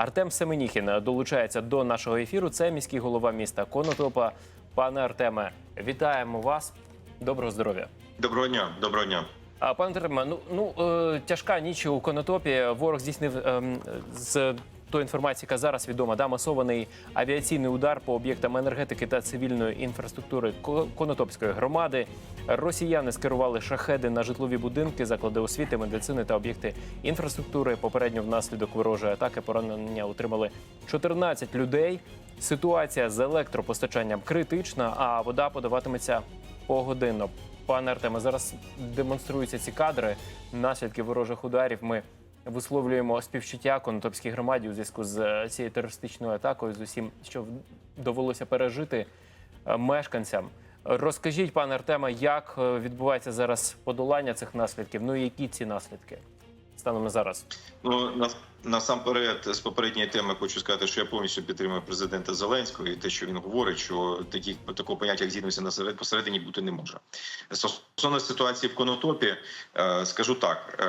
Артем Семеніхін долучається до нашого ефіру. Це міський голова міста Конотопа. Пане Артеме, вітаємо вас. Доброго здоров'я. Доброго дня, доброго дня. А пане Артеме, ну ну е, тяжка ніч у Конотопі. Ворог здійснив ем, з тої інформації, яка зараз відома, да, масований авіаційний удар по об'єктам енергетики та цивільної інфраструктури Конотопської громади. Росіяни скерували шахеди на житлові будинки, заклади освіти, медицини та об'єкти інфраструктури. Попередньо внаслідок ворожої атаки поранення отримали 14 людей. Ситуація з електропостачанням критична, а вода подаватиметься погодинно. Пане Артеме, зараз демонструються ці кадри. Наслідки ворожих ударів. Ми висловлюємо співчуття Конотопській громаді у зв'язку з е, цією терористичною атакою, з усім, що довелося пережити е, мешканцям. Розкажіть, пане Артеме, як е, відбувається зараз подолання цих наслідків? Ну і які ці наслідки станом на зараз? Ну на, насамперед, з попередньої теми хочу сказати, що я повністю підтримую президента Зеленського і те, що він говорить, що таких такого поняття, як з'єднується на серед- посередині, бути не може. Стосовно ситуації в Конотопі, скажу так: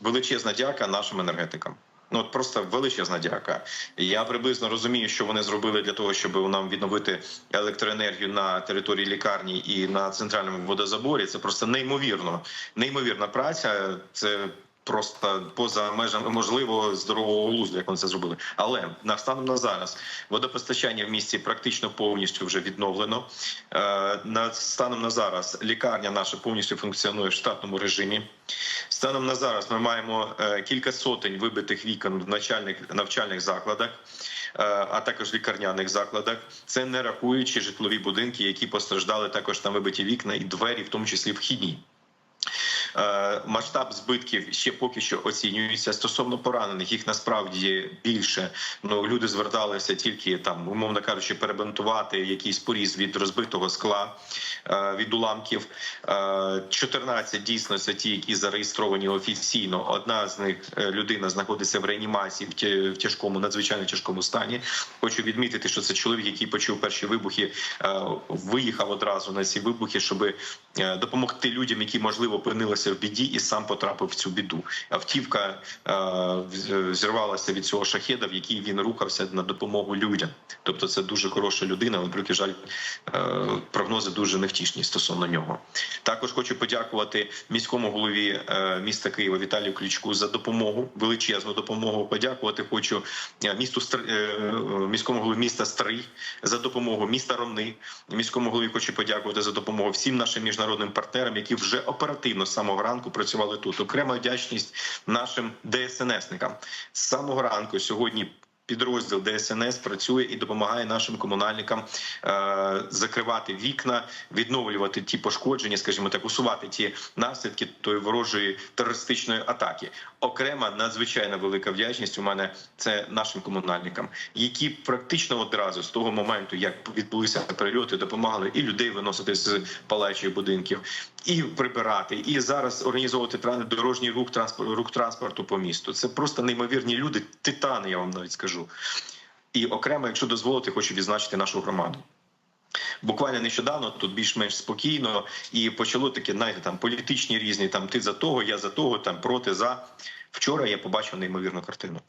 величезна дяка нашим енергетикам. Ну от просто величезна дяка. Я приблизно розумію, що вони зробили для того, щоб нам відновити електроенергію на території лікарні і на центральному водозаборі. Це просто неймовірно, неймовірна праця. Це просто поза межами можливого здорового глузду, як вони це зробили. Але на станом на зараз водопостачання в місті практично повністю вже відновлено. Е, На станом на зараз лікарня наша повністю функціонує в штатному режимі. Станом на зараз ми маємо е, кілька сотень вибитих вікон в навчальних навчальних закладах. е, А також лікарняних закладах, це не рахуючи житлові будинки, які постраждали також там вибиті вікна і двері, в тому числі вхідні. Е, Масштаб збитків ще поки що оцінюється. Стосовно поранених, їх насправді більше. Ну люди зверталися тільки там, умовно кажучи, перебинтувати якийсь поріз від розбитого скла е, від уламків. Е, 14 дійсно це ті, які зареєстровані офіційно. Одна з них е, людина знаходиться в реанімації в тя- в тяжкому, надзвичайно тяжкому стані. Хочу відмітити, що це чоловік, який почув перші вибухи, е, виїхав одразу на ці вибухи, щоб е, допомогти людям, які можливо опинилися в біді, і сам потрапив в цю біду. Автівка е, зірвалася від цього шахеда, в який він рухався на допомогу людям. Тобто, це дуже хороша людина. але, прикрий жаль, е, прогнози дуже невтішні стосовно нього. Також хочу подякувати міському голові е, міста Києва Віталію Кличку за допомогу, величезну допомогу. Подякувати хочу е, місту е, е, міському голові міста Стрий за допомогу міста Ромни. Міському голові хочу подякувати за допомогу всім нашим міжнародним партнерам, які вже оперативно з самого ранку працювали тут. Окрема вдячність нашим ДСНСникам. З самого ранку сьогодні. Підрозділ ДСНС працює і допомагає нашим комунальникам е, закривати вікна, відновлювати ті пошкодження, скажімо так, усувати ті наслідки тої ворожої терористичної атаки. Окрема надзвичайно велика вдячність у мене це нашим комунальникам, які практично одразу з того моменту, як відбулися прильоти, допомагали і людей виносити з палаючих будинків, і прибирати, і зараз організовувати дорожній рух транспорт, рух транспорту по місту. Це просто неймовірні люди, титани, я вам навіть скажу. І окремо, якщо дозволити, хочу відзначити нашу громаду. Буквально нещодавно тут більш-менш спокійно і почало таке, знаєте, там політичні різні, там ти за того, я за того, там проти за. Вчора я побачив неймовірну картину.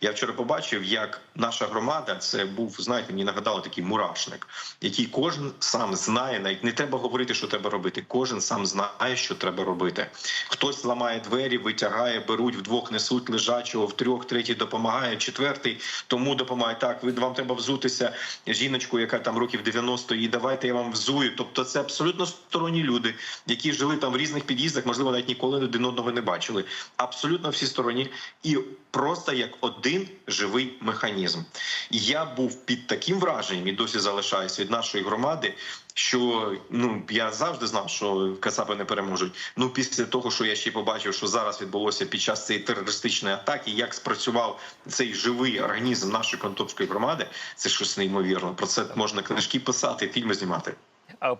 Я вчора побачив, як наша громада це був, знаєте, мені нагадало такий мурашник, який кожен сам знає, навіть не треба говорити, що треба робити. Кожен сам знає, що треба робити. Хтось ламає двері, витягає, беруть вдвох, несуть лежачого, в трьох, третій допомагає, четвертий тому допомагає. Так, ви вам треба взутися жіночку, яка там років 90, і давайте я вам взую. Тобто, це абсолютно сторонні люди, які жили там в різних під'їздах, можливо, навіть ніколи один одного не бачили. Абсолютно всі стороні, і просто як один живий механізм. Я був під таким враженням і досі залишаюся від нашої громади. Що ну я завжди знав, що Кацапи не переможуть. Ну після того, що я ще побачив, що зараз відбулося під час цієї терористичної атаки, як спрацював цей живий організм нашої контопської громади, це щось неймовірно. Про це можна книжки писати, фільми знімати.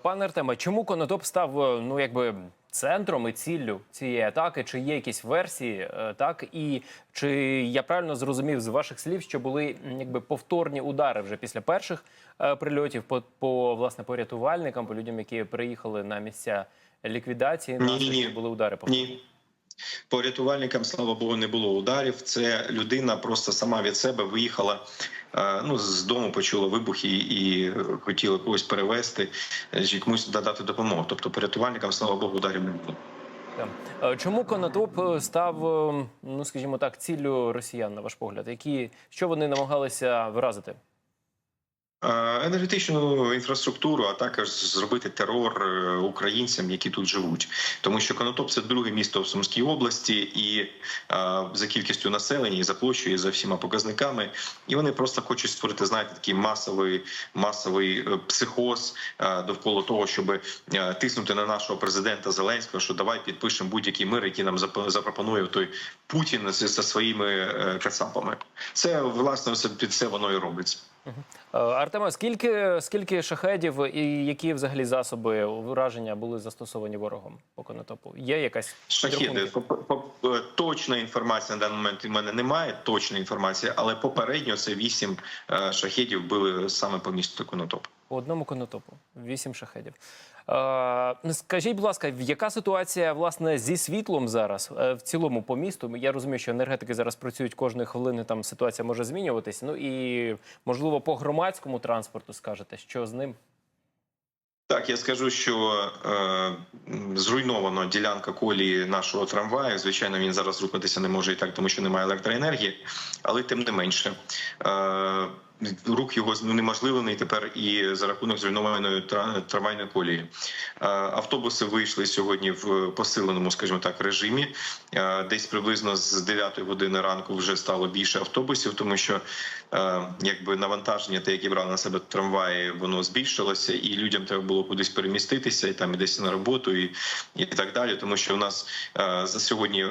Пане Артеме, чому Конотоп став е, ну якби центром і ціллю цієї атаки? Чи є якісь версії? е, Так і чи я правильно зрозумів з ваших слів, що були якби повторні удари вже після перших е, прильотів по, по власне по рятувальникам, по людям, які приїхали на місця ліквідації? Ні-ні-ні. були удари повторні? Ні. По рятувальникам, слава Богу, не було ударів. Це людина просто сама від себе виїхала. е, Ну, з дому почула вибухи і хотіла когось перевезти, комусь додати допомогу. Тобто, по рятувальникам, слава Богу, ударів не було. Е, Чому Конотоп став, е, ну скажімо так, ціллю росіян, на ваш погляд? Які що вони намагалися вразити? Е, Енергетичну інфраструктуру, а також зробити терор е, українцям, які тут живуть, тому що Конотоп це друге місто в Сумській області, і е, за кількістю населення, і за площею, і за всіма показниками, і вони просто хочуть створити, знаєте, такий масовий масовий психоз довкола того, щоб тиснути на нашого президента Зеленського, що давай підпишемо будь-який мир, який нам запропонує той Путін зі своїми кацапами. Це власне все під це воно і робиться. Е, Артема, скільки скільки шахедів і які взагалі засоби враження були застосовані ворогом по Конотопу? Є якась Шахіди по- точна інформація на даний момент у мене немає. Точної інформації, але попередньо це вісім шахедів шахідів били саме по місту Конотоп. По одному конотопу вісім шахедів. Е, ну, скажіть, будь ласка, яка ситуація власне зі світлом зараз е, в цілому по місту? Я розумію, що енергетики зараз працюють кожної хвилини. Там ситуація може змінюватись. Ну і можливо по громадському транспорту скажете, що з ним? Так, я скажу, що е, зруйновано ділянка колії нашого трамваю. Звичайно, він зараз рухатися не може і так, тому що немає електроенергії, але тим не менше. Е, Рух його унеможливлений тепер і за рахунок зруйнованої трамвайної колії. Автобуси вийшли сьогодні в посиленому, скажімо так, режимі. Десь приблизно з 9 години ранку вже стало більше автобусів, тому що якби навантаження, те, яке брали на себе трамваї, воно збільшилося, і людям треба було кудись переміститися, і там і десь на роботу, і, і так далі. Тому що у нас за сьогодні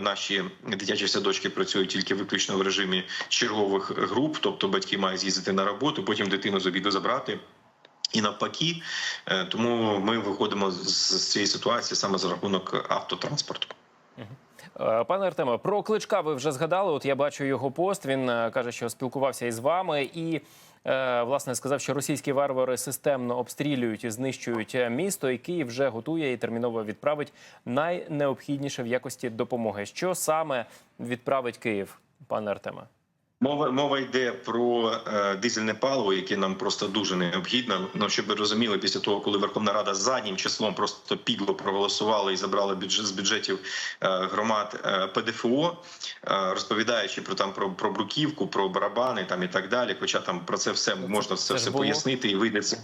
наші дитячі садочки працюють тільки виключно в режимі чергових груп, тобто батьки мають з'їздити на роботу, потім дитину з обіду забрати. І навпаки, Е, тому ми виходимо з цієї ситуації саме за рахунок автотранспорту. Е, Пане Артеме, про кличка ви вже згадали. От я бачу його пост. Він е, каже, що спілкувався із вами і. Власне сказав, що російські варвари системно обстрілюють і знищують місто, і Київ вже готує і терміново відправить найнеобхідніше в якості допомоги. Що саме відправить Київ, пане Артеме? Мова мова йде про е, дизельне паливо, яке нам просто дуже необхідно. Ну щоб ви розуміли, після того, коли Верховна Рада заднім числом просто підло проголосувала і забрала бюджет з бюджетів е, громад е, ПДФО, е, розповідаючи про там про, про бруківку, про барабани там і так далі. Хоча там про це все можна це це все було. пояснити і вийде це.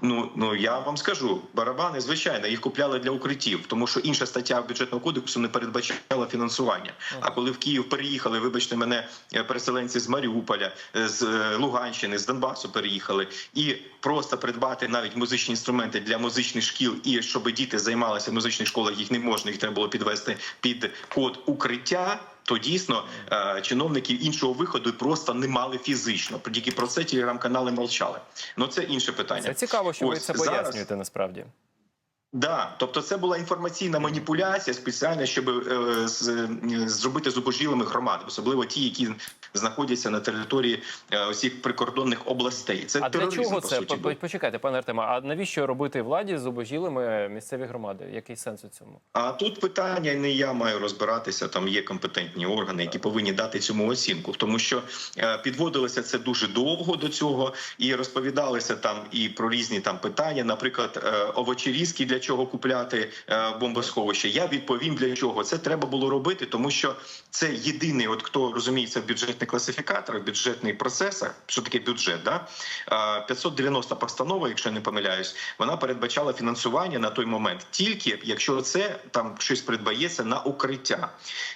Ну ну я вам скажу, барабани звичайно їх купляли для укриттів, тому що інша стаття бюджетного кодексу не передбачала фінансування. А коли в Київ переїхали, вибачте мене, е, переселенці з Маріуполя, е, з е, Луганщини, з Донбасу переїхали, і просто придбати навіть музичні інструменти для музичних шкіл, і щоб діти займалися в музичних школах, їх не можна, їх треба було підвести під код укриття. То дійсно е, чиновників іншого виходу просто не мали фізично. Тільки про це телеграм-канали мовчали. Ну це інше питання. Це цікаво, що ви це це зараз- пояснюєте насправді. Да, тобто це була інформаційна маніпуляція спеціальна, щоб е, з, е, зробити зубожілими громади, особливо ті, які знаходяться на території е, усіх прикордонних областей. Це А для чого по це? суті. По- по- Почекайте, пане Артеме, а навіщо робити владі зубожілими місцеві громади? Який сенс у цьому? А тут питання не я маю розбиратися. Там є компетентні органи, які повинні дати цьому оцінку, тому що е, підводилося це дуже довго до цього, і розповідалися там і про різні там питання, наприклад, е, овочерізки для чого купляти е, бомбосховище. Я відповім для чого це треба було робити, тому що це єдиний, от хто розуміється в бюджетних класифікаторах, бюджетних процесах. Що таке бюджет? Да? Е, 590 постанова, якщо я не помиляюсь, вона передбачала фінансування на той момент, тільки якщо це там щось придбається на укриття.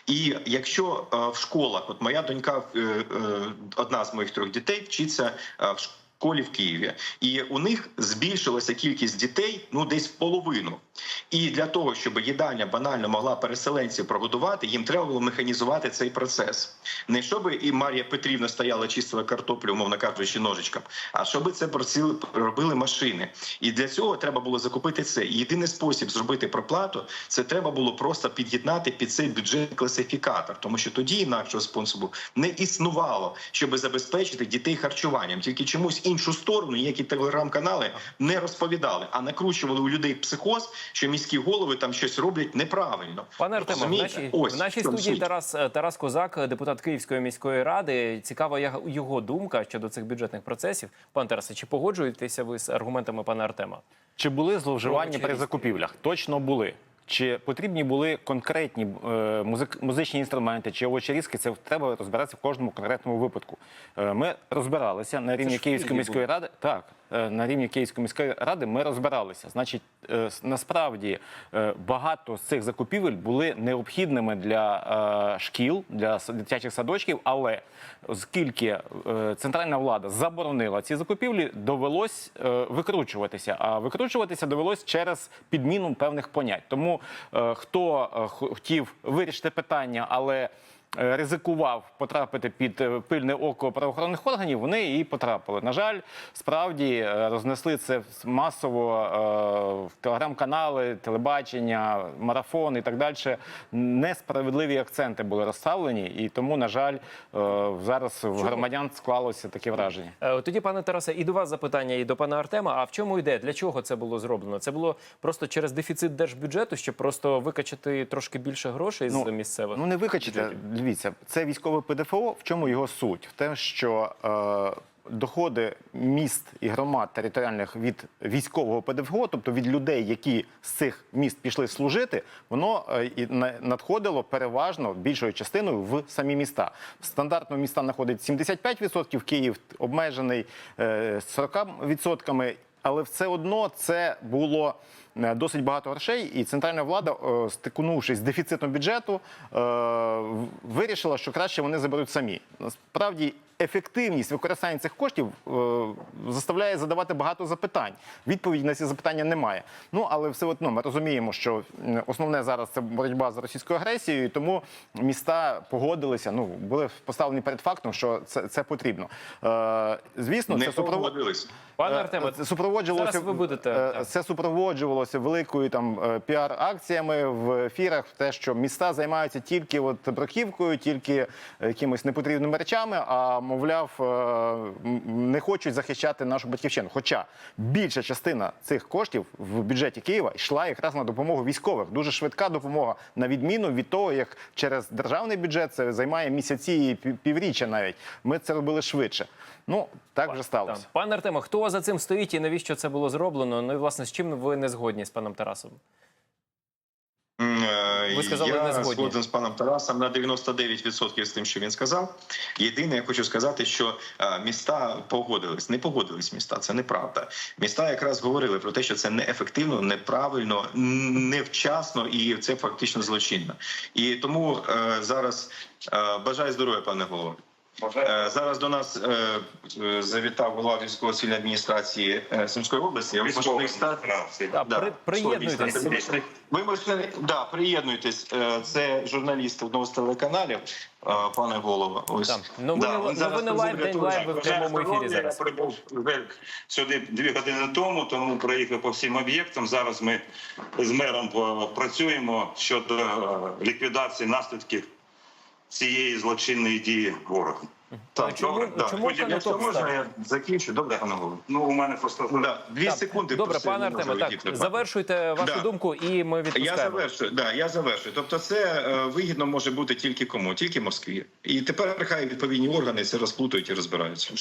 І якщо е, в школах, от моя донька, е, е, одна з моїх трьох дітей, вчиться е, в школі в Києві, і у них збільшилася кількість дітей ну десь в половину. І для того, щоб їдальня банально могла переселенців прогодувати, їм треба було механізувати цей процес. Не щоб і Марія Петрівна стояла чистила картоплю, умовно кажучи, ножичком, а щоб це робили машини. І для цього треба було закупити це. Єдиний спосіб зробити проплату це треба було просто під'єднати під цей бюджет класифікатор, тому що тоді інакшого способу не існувало, щоб забезпечити дітей харчуванням. Тільки чомусь іншу сторону, ніякі телеграм-канали не розповідали, а накручували у людей психоз, що міські голови там щось роблять неправильно. Пане Артемо, в нашій, Ось в нашій студії суть. Тарас Тарас Козак, депутат Київської міської ради. Цікава я- його думка щодо цих бюджетних процесів. Пане Тарасе, чи погоджуєтеся ви з аргументами пана Артема? Чи були зловживання при закупівлях? Точно були. Чи потрібні були конкретні е, музик, музичні інструменти чи овочерізки? Це треба розбиратися в кожному конкретному випадку. Е, ми розбиралися на рівні Київської міської ради. Так, на рівні Київської міської ради ми розбиралися. Значить, е, насправді е, багато з цих закупівель були необхідними для е, шкіл, для дитячих садочків, але оскільки е, центральна влада заборонила ці закупівлі, довелось е, викручуватися. А викручуватися довелось через підміну певних понять. Тому е, хто е, хотів вирішити питання, але е, Ризикував потрапити під е, пильне око правоохоронних органів, вони і потрапили. На жаль, справді е, рознесли це масово е, в телеграм-канали, телебачення, марафон і так далі. Несправедливі акценти були розставлені, і тому, на жаль, е, зараз в громадян склалося таке враження. Е, Тоді, пане Тарасе, і до вас запитання, і до пана Артема. А в чому йде? Для чого це було зроблено? Це було просто через дефіцит держбюджету, щоб просто викачати трошки більше грошей з Ну, місцевих? Ну не викачите. Дивіться, це військове ПДФО. В чому його суть? В те, що е, доходи міст і громад територіальних від військового ПДФО, тобто від людей, які з цих міст пішли служити, воно е, надходило переважно більшою частиною в самі міста. Стандартно міста знаходить 75%, Київ обмежений е, 40%. Але все одно це було досить багато грошей, і центральна влада, е, стикнувшись з дефіцитом бюджету, е, вирішила, що краще вони заберуть самі. Насправді. Ефективність використання цих коштів е, заставляє задавати багато запитань. Відповіді на ці запитання немає. Ну але все одно ми розуміємо, що основне зараз це боротьба з російською агресією, і тому міста погодилися. Ну були поставлені перед фактом, що це, це потрібно. Е, звісно, Не це супровод... Пане Е, Артеме, це супроводжувалося зараз ви будете, е, це супроводжувалося великою там е, піар-акціями в ефірах. Те, що міста займаються тільки от бруківкою, тільки якимись непотрібними речами, а мовляв, не хочуть захищати нашу батьківщину. Хоча більша частина цих коштів в бюджеті Києва йшла якраз на допомогу військових. Дуже швидка допомога, на відміну від того, як через державний бюджет це займає місяці і пів- півріччя навіть. Ми це робили швидше. Ну так вже сталося. Так. Пане Артеме, хто за цим стоїть і навіщо це було зроблено? Ну і власне з чим ви не згодні з паном Тарасом? Е, Ви сказали, я не згодні. згоден з паном Тарасом на 99% з тим, що він сказав. Єдине, я хочу сказати, що е, міста погодились. Не погодились міста. Це неправда. Міста якраз говорили про те, що це неефективно, неправильно, невчасно і це фактично злочинно. І тому е, зараз бажаю здоров'я, пане голово. Е, Зараз до нас е, е, завітав голова військово-цивільної адміністрації Сумської області. Військовий стат. Приєднуйтесь. Ви можете да, приєднуйтесь. Це журналіст одного з телеканалів, пане голово. Ось Так, новини- Да, він новини лайв, день лайв, в прямому ефірі Я зараз. прибув сюди дві години тому, тому проїхав по всім об'єктам. Зараз ми з мером працюємо щодо ліквідації наслідків цієї злочинної дії ворога. Так, чому- добре, да. чому Потім, якщо можна, став? я закінчу. Добре, пане голову. Ну, у мене просто Да, дві Так, секунди. Добре, просив, пане Артеме, так відійти. завершуйте вашу Да. думку, і ми Я відпускаємо. завершую, да, я завершую. Тобто, це е, вигідно може бути тільки кому? Тільки Москві. І тепер хай відповідні органи це розплутують і розбираються.